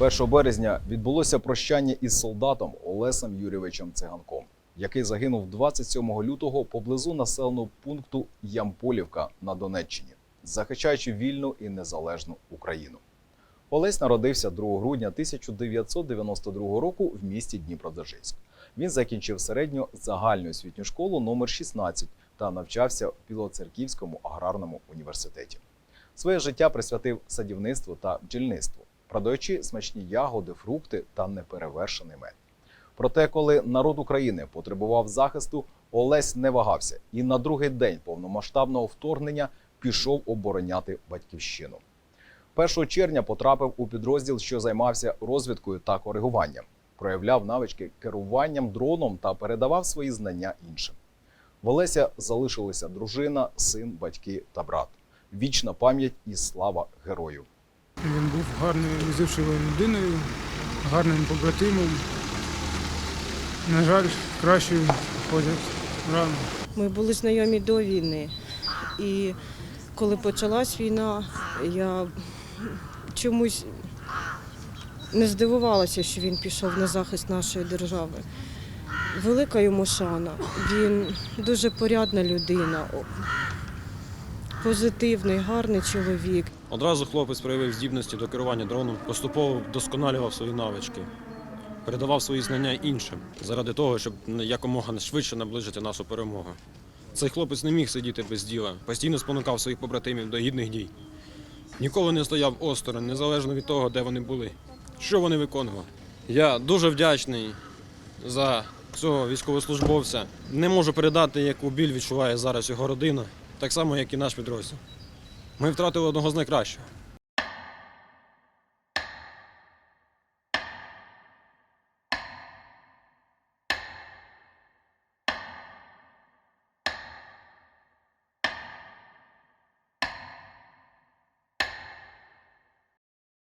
1 березня відбулося прощання із солдатом Олесем Юрійовичем Циганком, який загинув 27 лютого поблизу населеного пункту Ямполівка на Донеччині, захищаючи вільну і незалежну Україну. Олесь народився 2 грудня 1992 року в місті Дніпродзержинськ. Він закінчив середню загальну освітню школу номер 16 та навчався в Білоцерківському аграрному університеті. Своє життя присвятив садівництву та бджільництву, продаючи смачні ягоди, фрукти та неперевершений мед. Проте, коли народ України потребував захисту, Олесь не вагався і на другий день повномасштабного вторгнення пішов обороняти батьківщину. 1 червня потрапив у підрозділ, що займався розвідкою та коригуванням, проявляв навички керуванням дроном та передавав свої знання іншим. В Олеся залишилися дружина, син, батьки та брат. Вічна пам'ять і слава герою. Він був гарною визивчивою людиною, гарним побратимом. На жаль, кращою ходять рано. Ми були знайомі до війни. І коли почалась війна, я чомусь не здивувалася, що він пішов на захист нашої держави. Велика йому шана. Він дуже порядна людина, позитивний, гарний чоловік. Одразу хлопець проявив здібності до керування дроном, поступово вдосконалював свої навички, передавав свої знання іншим заради того, щоб якомога швидше наближити нашу перемогу. Цей хлопець не міг сидіти без діла, постійно спонукав своїх побратимів до гідних дій. Ніколи не стояв осторонь, незалежно від того, де вони були, що вони виконували. Я дуже вдячний за цього військовослужбовця. Не можу передати, яку біль відчуває зараз його родина, так само, як і наш підрозділ. Ми втратили одного з найкращих.